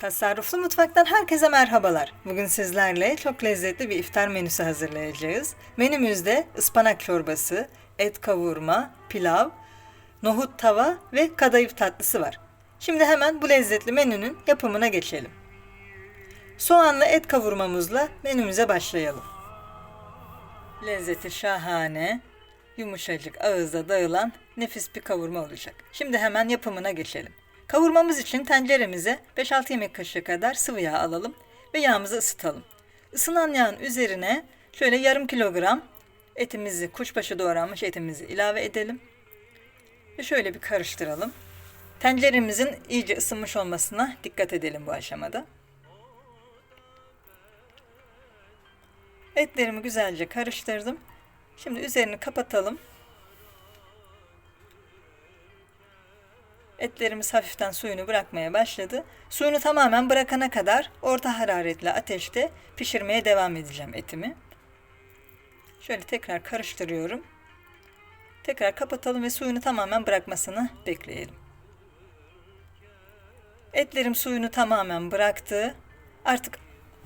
Tasarruflu Mutfak'tan herkese merhabalar. Bugün sizlerle çok lezzetli bir iftar menüsü hazırlayacağız. Menümüzde ıspanak çorbası, et kavurma, pilav, nohut tava ve kadayıf tatlısı var. Şimdi hemen bu lezzetli menünün yapımına geçelim. Soğanlı et kavurmamızla menümüze başlayalım. Lezzeti şahane, yumuşacık ağızda dağılan nefis bir kavurma olacak. Şimdi hemen yapımına geçelim. Kavurmamız için tenceremize 5-6 yemek kaşığı kadar sıvı yağ alalım ve yağımızı ısıtalım. Isınan yağın üzerine şöyle yarım kilogram etimizi, kuşbaşı doğranmış etimizi ilave edelim. Ve şöyle bir karıştıralım. Tenceremizin iyice ısınmış olmasına dikkat edelim bu aşamada. Etlerimi güzelce karıştırdım. Şimdi üzerini kapatalım. Etlerimiz hafiften suyunu bırakmaya başladı. Suyunu tamamen bırakana kadar orta hararetli ateşte pişirmeye devam edeceğim etimi. Şöyle tekrar karıştırıyorum. Tekrar kapatalım ve suyunu tamamen bırakmasını bekleyelim. Etlerim suyunu tamamen bıraktı. Artık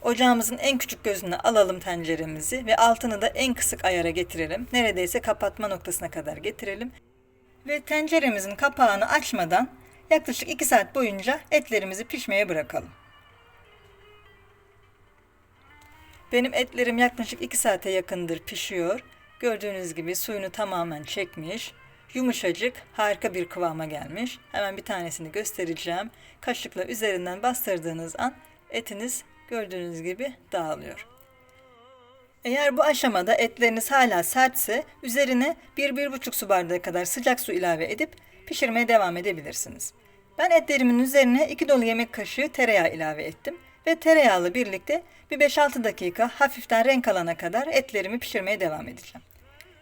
ocağımızın en küçük gözüne alalım tenceremizi ve altını da en kısık ayara getirelim. Neredeyse kapatma noktasına kadar getirelim. Ve tenceremizin kapağını açmadan yaklaşık 2 saat boyunca etlerimizi pişmeye bırakalım. Benim etlerim yaklaşık 2 saate yakındır pişiyor. Gördüğünüz gibi suyunu tamamen çekmiş. Yumuşacık, harika bir kıvama gelmiş. Hemen bir tanesini göstereceğim. Kaşıkla üzerinden bastırdığınız an etiniz gördüğünüz gibi dağılıyor. Eğer bu aşamada etleriniz hala sertse üzerine 1-1,5 su bardağı kadar sıcak su ilave edip pişirmeye devam edebilirsiniz. Ben etlerimin üzerine 2 dolu yemek kaşığı tereyağı ilave ettim ve tereyağlı birlikte bir 5-6 dakika hafiften renk alana kadar etlerimi pişirmeye devam edeceğim.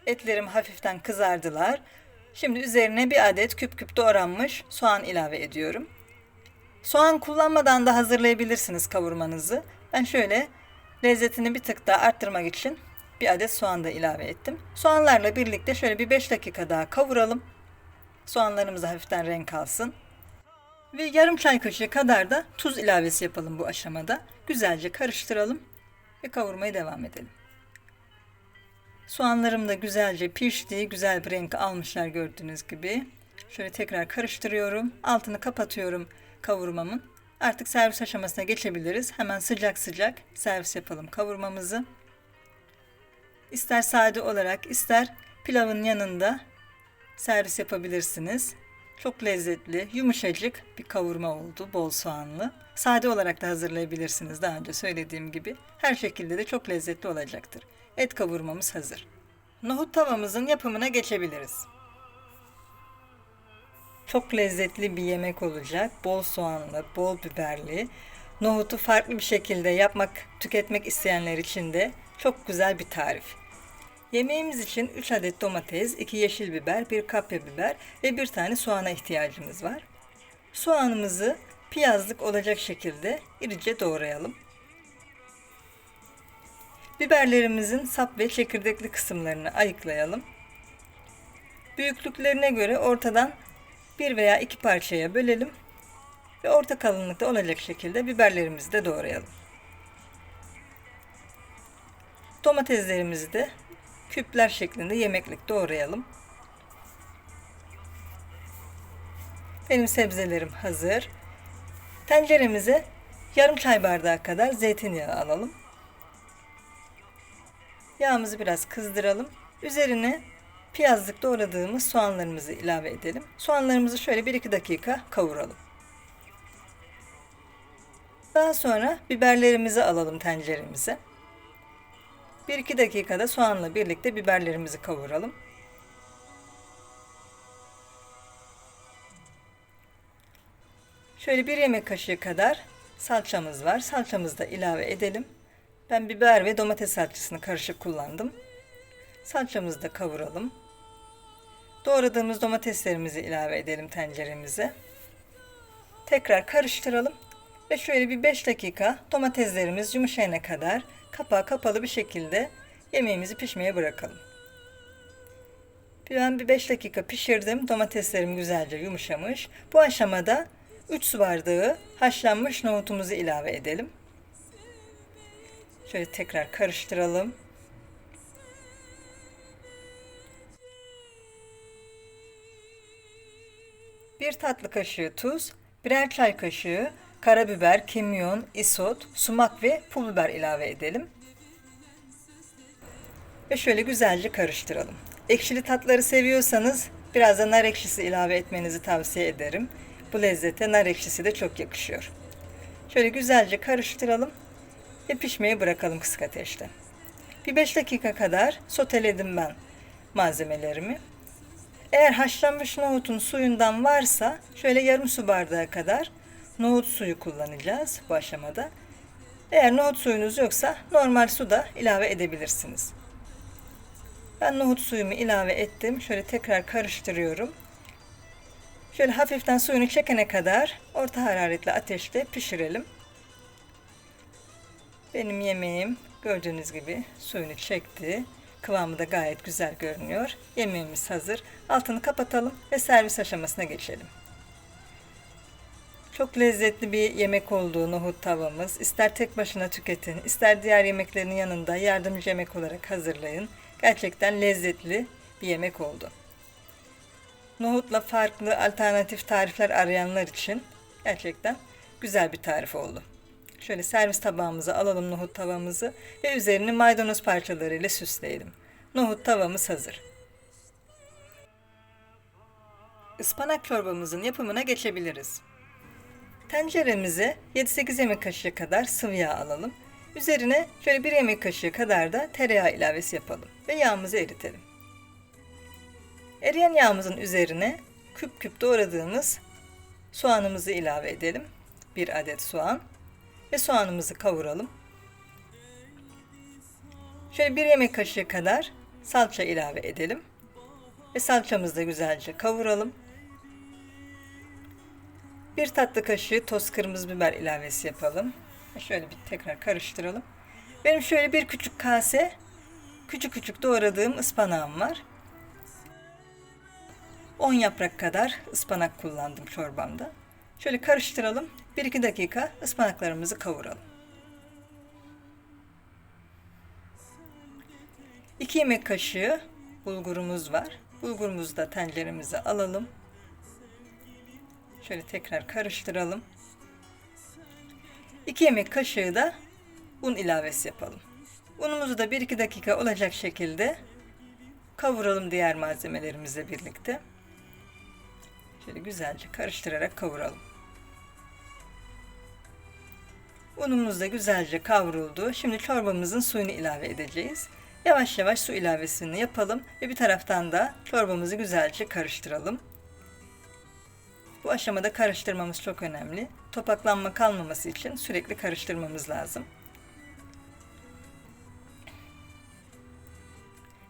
Etlerim hafiften kızardılar. Şimdi üzerine bir adet küp küp doğranmış soğan ilave ediyorum. Soğan kullanmadan da hazırlayabilirsiniz kavurmanızı. Ben şöyle lezzetini bir tık daha arttırmak için bir adet soğan da ilave ettim. Soğanlarla birlikte şöyle bir 5 dakika daha kavuralım. Soğanlarımız hafiften renk alsın. Ve yarım çay kaşığı kadar da tuz ilavesi yapalım bu aşamada. Güzelce karıştıralım ve kavurmaya devam edelim. Soğanlarım da güzelce pişti, güzel bir renk almışlar gördüğünüz gibi. Şöyle tekrar karıştırıyorum. Altını kapatıyorum kavurmamın. Artık servis aşamasına geçebiliriz. Hemen sıcak sıcak servis yapalım kavurmamızı. İster sade olarak ister pilavın yanında servis yapabilirsiniz. Çok lezzetli, yumuşacık bir kavurma oldu, bol soğanlı. Sade olarak da hazırlayabilirsiniz daha önce söylediğim gibi. Her şekilde de çok lezzetli olacaktır. Et kavurmamız hazır. Nohut tavamızın yapımına geçebiliriz. Çok lezzetli bir yemek olacak. Bol soğanlı, bol biberli. Nohutu farklı bir şekilde yapmak, tüketmek isteyenler için de çok güzel bir tarif. Yemeğimiz için 3 adet domates, 2 yeşil biber, 1 kapya biber ve 1 tane soğana ihtiyacımız var. Soğanımızı piyazlık olacak şekilde irice doğrayalım. Biberlerimizin sap ve çekirdekli kısımlarını ayıklayalım. Büyüklüklerine göre ortadan bir veya iki parçaya bölelim ve orta kalınlıkta olacak şekilde biberlerimizi de doğrayalım. Domateslerimizi de küpler şeklinde yemeklik doğrayalım. Benim sebzelerim hazır. Tenceremize yarım çay bardağı kadar zeytinyağı alalım. Yağımızı biraz kızdıralım. Üzerine piyazlık doğradığımız soğanlarımızı ilave edelim. Soğanlarımızı şöyle 1-2 dakika kavuralım. Daha sonra biberlerimizi alalım tenceremize. 1-2 dakikada soğanla birlikte biberlerimizi kavuralım. Şöyle bir yemek kaşığı kadar salçamız var. Salçamızı da ilave edelim. Ben biber ve domates salçasını karışık kullandım. Salçamızı da kavuralım. Doğradığımız domateslerimizi ilave edelim tenceremize. Tekrar karıştıralım ve şöyle bir 5 dakika domateslerimiz yumuşayana kadar kapağı kapalı bir şekilde yemeğimizi pişmeye bırakalım. Ben bir 5 dakika pişirdim. Domateslerim güzelce yumuşamış. Bu aşamada 3 su bardağı haşlanmış nohutumuzu ilave edelim. Şöyle tekrar karıştıralım. Bir tatlı kaşığı tuz, birer çay kaşığı karabiber, kimyon, isot, sumak ve pul biber ilave edelim. Ve şöyle güzelce karıştıralım. Ekşili tatları seviyorsanız biraz da nar ekşisi ilave etmenizi tavsiye ederim. Bu lezzete nar ekşisi de çok yakışıyor. Şöyle güzelce karıştıralım ve pişmeye bırakalım kısık ateşte. Bir 5 dakika kadar soteledim ben malzemelerimi. Eğer haşlanmış nohutun suyundan varsa şöyle yarım su bardağı kadar nohut suyu kullanacağız bu aşamada. Eğer nohut suyunuz yoksa normal su da ilave edebilirsiniz. Ben nohut suyumu ilave ettim. Şöyle tekrar karıştırıyorum. Şöyle hafiften suyunu çekene kadar orta hararetli ateşte pişirelim. Benim yemeğim gördüğünüz gibi suyunu çekti. Kıvamı da gayet güzel görünüyor. Yemeğimiz hazır. Altını kapatalım ve servis aşamasına geçelim. Çok lezzetli bir yemek olduğu nohut tavamız. İster tek başına tüketin, ister diğer yemeklerin yanında yardımcı yemek olarak hazırlayın. Gerçekten lezzetli bir yemek oldu. Nohutla farklı alternatif tarifler arayanlar için gerçekten güzel bir tarif oldu. Şöyle servis tabağımıza alalım nohut tavamızı ve üzerini maydanoz parçalarıyla süsleyelim. Nohut tavamız hazır. Ispanak çorbamızın yapımına geçebiliriz. Tenceremize 7-8 yemek kaşığı kadar sıvı yağ alalım. Üzerine şöyle bir yemek kaşığı kadar da tereyağı ilavesi yapalım ve yağımızı eritelim. Eriyen yağımızın üzerine küp küp doğradığımız soğanımızı ilave edelim. Bir adet soğan ve soğanımızı kavuralım. Şöyle bir yemek kaşığı kadar salça ilave edelim ve salçamızı da güzelce kavuralım. Bir tatlı kaşığı toz kırmızı biber ilavesi yapalım. Şöyle bir tekrar karıştıralım. Benim şöyle bir küçük kase küçük küçük doğradığım ıspanağım var. 10 yaprak kadar ıspanak kullandım çorbamda. Şöyle karıştıralım. 1-2 dakika ıspanaklarımızı kavuralım. 2 yemek kaşığı bulgurumuz var. Bulgurumuzu da tenceremize alalım. Şöyle tekrar karıştıralım. 2 yemek kaşığı da un ilavesi yapalım. Unumuzu da 1-2 dakika olacak şekilde kavuralım diğer malzemelerimizle birlikte. Şöyle güzelce karıştırarak kavuralım. Unumuz da güzelce kavruldu. Şimdi çorbamızın suyunu ilave edeceğiz. Yavaş yavaş su ilavesini yapalım ve bir taraftan da çorbamızı güzelce karıştıralım. Bu aşamada karıştırmamız çok önemli. Topaklanma kalmaması için sürekli karıştırmamız lazım.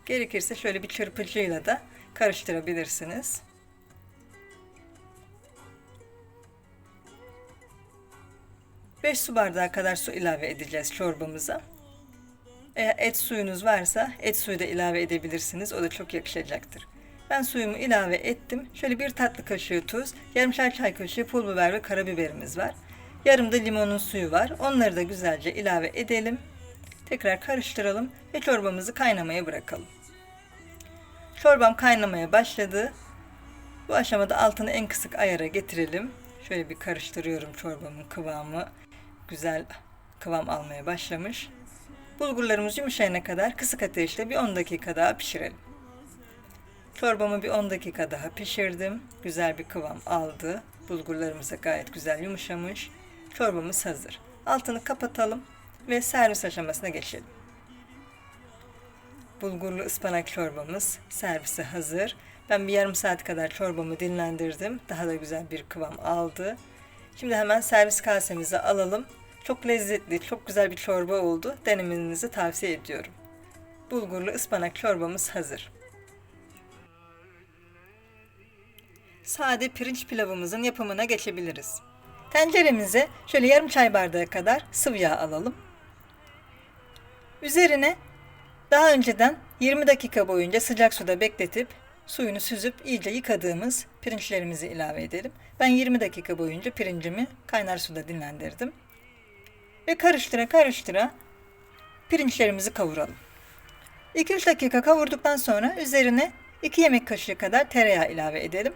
Gerekirse şöyle bir çırpıcıyla da karıştırabilirsiniz. Beş su bardağı kadar su ilave edeceğiz çorbamıza. Eğer et suyunuz varsa et suyu da ilave edebilirsiniz. O da çok yakışacaktır. Ben suyumu ilave ettim. Şöyle bir tatlı kaşığı tuz, yarımşar çay kaşığı pul biber ve karabiberimiz var. Yarım da limonun suyu var. Onları da güzelce ilave edelim. Tekrar karıştıralım ve çorbamızı kaynamaya bırakalım. Çorbam kaynamaya başladı. Bu aşamada altını en kısık ayara getirelim. Şöyle bir karıştırıyorum çorbamın kıvamı. Güzel kıvam almaya başlamış. Bulgurlarımız yumuşayana kadar kısık ateşte bir 10 dakika daha pişirelim. Çorbamı bir 10 dakika daha pişirdim. Güzel bir kıvam aldı. Bulgurlarımız da gayet güzel yumuşamış. Çorbamız hazır. Altını kapatalım ve servis aşamasına geçelim. Bulgurlu ıspanak çorbamız servise hazır. Ben bir yarım saat kadar çorbamı dinlendirdim. Daha da güzel bir kıvam aldı. Şimdi hemen servis kasemize alalım. Çok lezzetli, çok güzel bir çorba oldu. Denemenizi tavsiye ediyorum. Bulgurlu ıspanak çorbamız hazır. Sade pirinç pilavımızın yapımına geçebiliriz. Tenceremize şöyle yarım çay bardağı kadar sıvı yağ alalım. Üzerine daha önceden 20 dakika boyunca sıcak suda bekletip suyunu süzüp iyice yıkadığımız pirinçlerimizi ilave edelim. Ben 20 dakika boyunca pirincimi kaynar suda dinlendirdim. Ve karıştıra karıştıra pirinçlerimizi kavuralım. 2-3 dakika kavurduktan sonra üzerine 2 yemek kaşığı kadar tereyağı ilave edelim.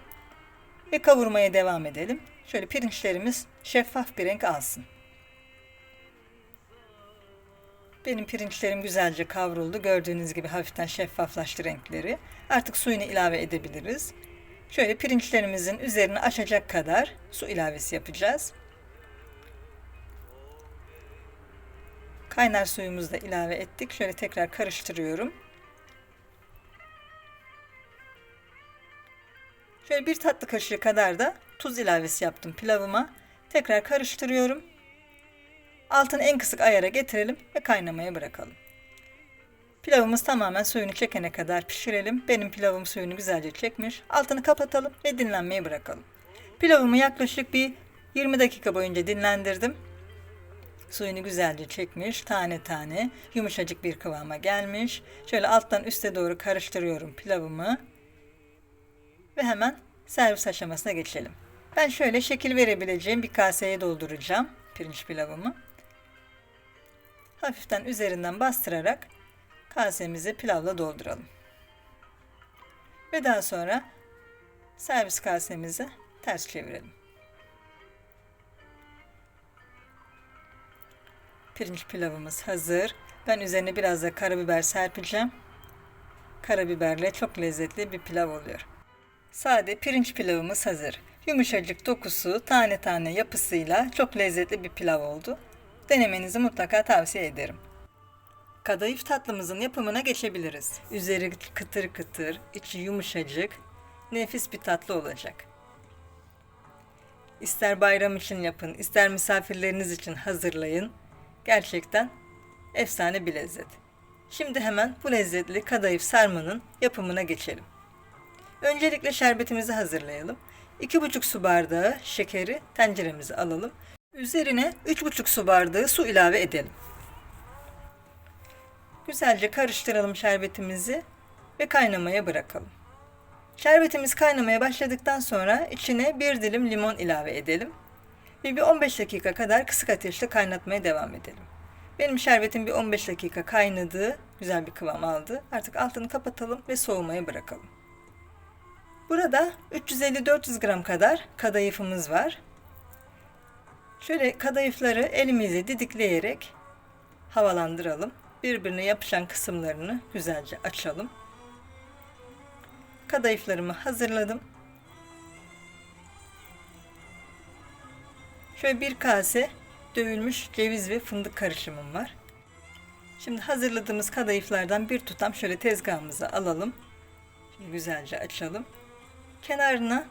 Ve kavurmaya devam edelim. Şöyle pirinçlerimiz şeffaf bir renk alsın. Benim pirinçlerim güzelce kavruldu. Gördüğünüz gibi hafiften şeffaflaştı renkleri. Artık suyunu ilave edebiliriz. Şöyle pirinçlerimizin üzerini açacak kadar su ilavesi yapacağız. Kaynar suyumuzu da ilave ettik. Şöyle tekrar karıştırıyorum. Şöyle bir tatlı kaşığı kadar da tuz ilavesi yaptım pilavıma. Tekrar karıştırıyorum. Altını en kısık ayara getirelim ve kaynamaya bırakalım. Pilavımız tamamen suyunu çekene kadar pişirelim. Benim pilavım suyunu güzelce çekmiş. Altını kapatalım ve dinlenmeye bırakalım. Pilavımı yaklaşık bir 20 dakika boyunca dinlendirdim. Suyunu güzelce çekmiş, tane tane yumuşacık bir kıvama gelmiş. Şöyle alttan üste doğru karıştırıyorum pilavımı. Ve hemen servis aşamasına geçelim. Ben şöyle şekil verebileceğim bir kaseye dolduracağım pirinç pilavımı. Hafiften üzerinden bastırarak kasemizi pilavla dolduralım. Ve daha sonra servis kasemizi ters çevirelim. Pirinç pilavımız hazır. Ben üzerine biraz da karabiber serpeceğim. Karabiberle çok lezzetli bir pilav oluyor. Sade pirinç pilavımız hazır. Yumuşacık dokusu, tane tane yapısıyla çok lezzetli bir pilav oldu. Denemenizi mutlaka tavsiye ederim. Kadayıf tatlımızın yapımına geçebiliriz. Üzeri kıtır kıtır, içi yumuşacık, nefis bir tatlı olacak. İster bayram için yapın, ister misafirleriniz için hazırlayın. Gerçekten efsane bir lezzet. Şimdi hemen bu lezzetli kadayıf sarmanın yapımına geçelim. Öncelikle şerbetimizi hazırlayalım. 2,5 su bardağı şekeri tenceremize alalım. Üzerine 3,5 su bardağı su ilave edelim. Güzelce karıştıralım şerbetimizi ve kaynamaya bırakalım. Şerbetimiz kaynamaya başladıktan sonra içine bir dilim limon ilave edelim ve bir 15 dakika kadar kısık ateşte kaynatmaya devam edelim. Benim şerbetim bir 15 dakika kaynadı, güzel bir kıvam aldı. Artık altını kapatalım ve soğumaya bırakalım. Burada 350-400 gram kadar kadayıfımız var. Şöyle kadayıfları elimizle didikleyerek havalandıralım. Birbirine yapışan kısımlarını güzelce açalım. Kadayıflarımı hazırladım. Şöyle bir kase dövülmüş ceviz ve fındık karışımım var. Şimdi hazırladığımız kadayıflardan bir tutam şöyle tezgahımıza alalım. Şimdi güzelce açalım. Kenarına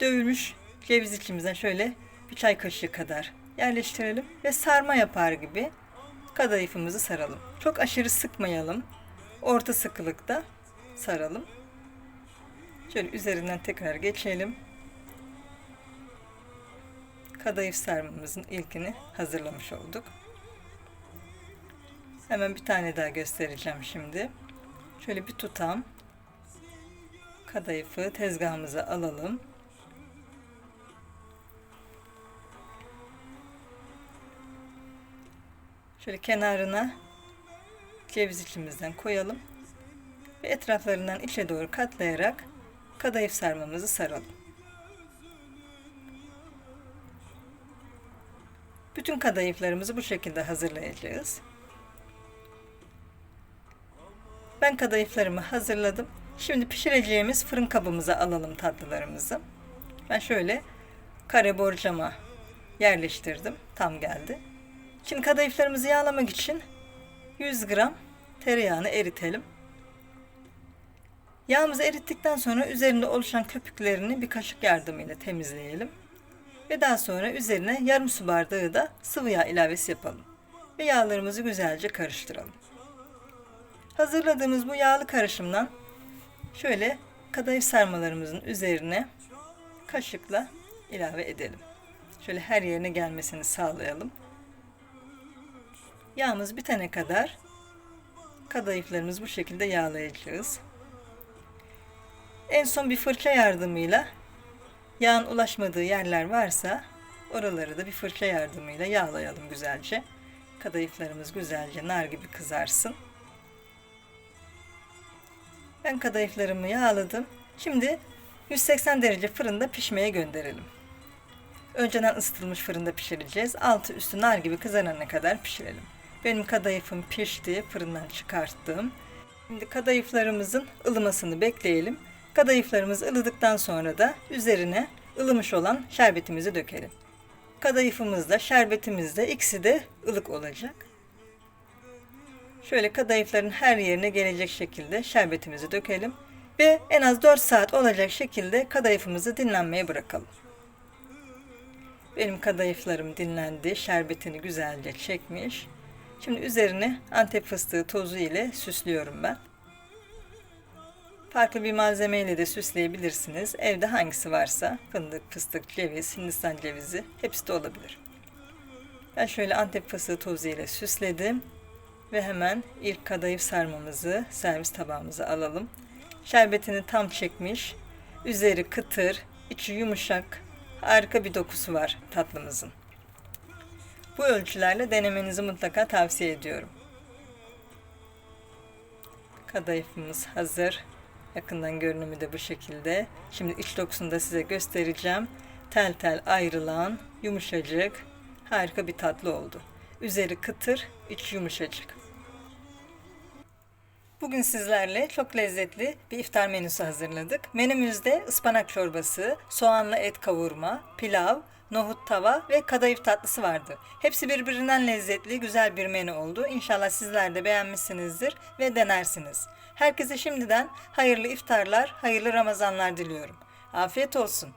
dövülmüş ceviz içimizden şöyle bir çay kaşığı kadar yerleştirelim ve sarma yapar gibi kadayıfımızı saralım. Çok aşırı sıkmayalım. Orta sıkılıkta saralım. Şöyle üzerinden tekrar geçelim. Kadayıf sarmamızın ilkini hazırlamış olduk. Hemen bir tane daha göstereceğim şimdi. Şöyle bir tutam kadayıfı tezgahımıza alalım. Şöyle kenarına ceviz içimizden koyalım ve etraflarından içe doğru katlayarak kadayıf sarmamızı saralım. Bütün kadayıflarımızı bu şekilde hazırlayacağız. Ben kadayıflarımı hazırladım. Şimdi pişireceğimiz fırın kabımıza alalım tatlılarımızı. Ben şöyle kare borcama yerleştirdim. Tam geldi. Şimdi kadayıflarımızı yağlamak için 100 gram tereyağını eritelim. Yağımızı erittikten sonra üzerinde oluşan köpüklerini bir kaşık yardımıyla temizleyelim. Ve daha sonra üzerine yarım su bardağı da sıvı yağ ilavesi yapalım. Ve yağlarımızı güzelce karıştıralım. Hazırladığımız bu yağlı karışımdan şöyle kadayıf sarmalarımızın üzerine kaşıkla ilave edelim. Şöyle her yerine gelmesini sağlayalım. Yağımız bitene kadar kadayıflarımızı bu şekilde yağlayacağız. En son bir fırça yardımıyla yağın ulaşmadığı yerler varsa oraları da bir fırça yardımıyla yağlayalım güzelce. Kadayıflarımız güzelce nar gibi kızarsın. Ben kadayıflarımı yağladım. Şimdi 180 derece fırında pişmeye gönderelim. Önceden ısıtılmış fırında pişireceğiz. Altı üstü nar gibi kızarana kadar pişirelim. Benim kadayıfım pişti, fırından çıkarttım. Şimdi kadayıflarımızın ılımasını bekleyelim. Kadayıflarımız ılıdıktan sonra da üzerine ılımış olan şerbetimizi dökelim. Kadayıfımız da şerbetimiz de ikisi de ılık olacak. Şöyle kadayıfların her yerine gelecek şekilde şerbetimizi dökelim ve en az 4 saat olacak şekilde kadayıfımızı dinlenmeye bırakalım. Benim kadayıflarım dinlendi, şerbetini güzelce çekmiş. Şimdi üzerine antep fıstığı tozu ile süslüyorum ben. Farklı bir malzemeyle de süsleyebilirsiniz. Evde hangisi varsa fındık, fıstık, ceviz, hindistan cevizi hepsi de olabilir. Ben şöyle antep fıstığı tozu ile süsledim ve hemen ilk kadayıf sarmamızı servis tabağımıza alalım. Şerbetini tam çekmiş, üzeri kıtır, içi yumuşak, harika bir dokusu var tatlımızın. Bu ölçülerle denemenizi mutlaka tavsiye ediyorum. Kadayıfımız hazır. Yakından görünümü de bu şekilde. Şimdi iç dokusunu da size göstereceğim. Tel tel ayrılan, yumuşacık, harika bir tatlı oldu. Üzeri kıtır, iç yumuşacık. Bugün sizlerle çok lezzetli bir iftar menüsü hazırladık. Menümüzde ıspanak çorbası, soğanlı et kavurma, pilav, nohut tava ve kadayıf tatlısı vardı. Hepsi birbirinden lezzetli, güzel bir menü oldu. İnşallah sizler de beğenmişsinizdir ve denersiniz. Herkese şimdiden hayırlı iftarlar, hayırlı Ramazanlar diliyorum. Afiyet olsun.